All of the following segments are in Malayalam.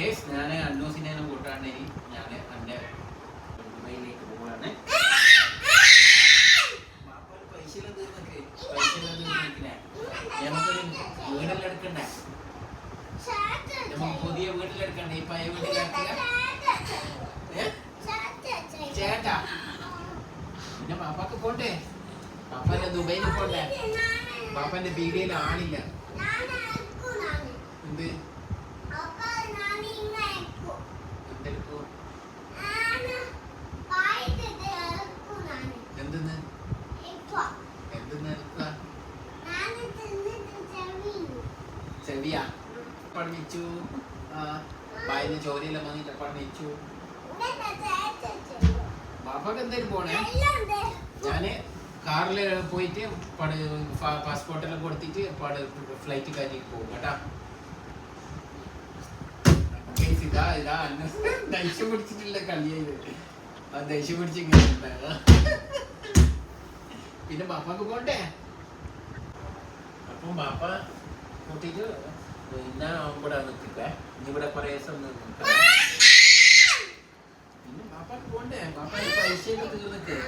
കേസ് ഞാൻ അന്നൂസിനെ കൂട്ടാണ്ട് ഞാൻ എന്റെ ദുബൈയിലേക്ക് പോവാണ്. നമുക്കൊരു നമുക്ക് പുതിയ വീട്ടിലെടുക്കണ്ടേ പഴയ വീട്ടിലെടുക്കുക? പാപ്പാക്ക് പോട്ടെ പാപ്പന്റെ ദുബൈയിൽ പോട്ടെ പാപ്പന്റെ ബീഡിയിൽ ആളില്ല. എന്തെടുക്കും എന്തെന്ന്? എന്തെന്ന് എടുക്കുക ചെവിയാ? പഠിച്ചു ആ വായന ചോരയെല്ലാം വന്നിട്ട് പഠിച്ചു പാപ്പക്ക് എന്തായാലും പോണേ? ഞാൻ കാറിൽ പോയിട്ട് പട് പാസ്പോർട്ടെല്ലാം കൊടുത്തിട്ട് പട് ഫ്ലൈറ്റ് കഴിഞ്ഞ് പോകും കേട്ടാ? ഇതാ ഇതാ ദേഷ്യം പിടിച്ചിട്ടില്ല കളിയത് ആ ദേഷ്യം പിടിച്ച് ഇങ്ങനെ. പിന്നെ ബാപ്പാക്ക് പോണ്ടേ? അപ്പം ബാപ്പ കൂട്ടിട്ട് ഇന്ന ഇവിടെ നിൽക്കട്ടെ. ഇനി ഇവിടെ കുറേ ദിവസം നിൽക്കാം. പിന്നെ ബാപ്പാക്ക് പോണ്ടേ? ബാപ്പാക്ക് പൈസയൊക്കെ തീർന്നിട്ട്.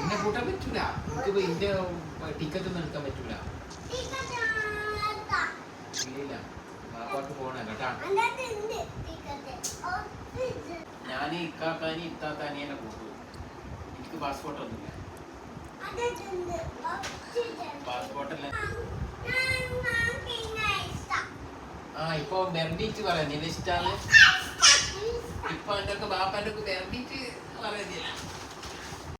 എന്നെ കൂട്ടാൻ പറ്റൂല? എനിക്ക് ഇന്റെ ടിക്കറ്റ് ഒന്നും എടുക്കാൻ പറ്റൂല? ബാപ്പാക്ക് പോണേ കേട്ടാ? ഞാൻ ഇക്കാക്കാനി ഇത്താത്താനി എന്നെ കൂട്ടു എനിക്ക് പാസ്പോർട്ട് ഒന്നുമില്ല. പാസ്പോർട്ടെല്ലാം ആ ഇപ്പൊ ബെർഡിറ്റ് പറയാം. നിന്റെ ഇഷ്ടാണ്? ഇപ്പൊ എന്റെ ബാപ്പാന്റെ ബെർഡിറ്റ് പറയുന്നില്ല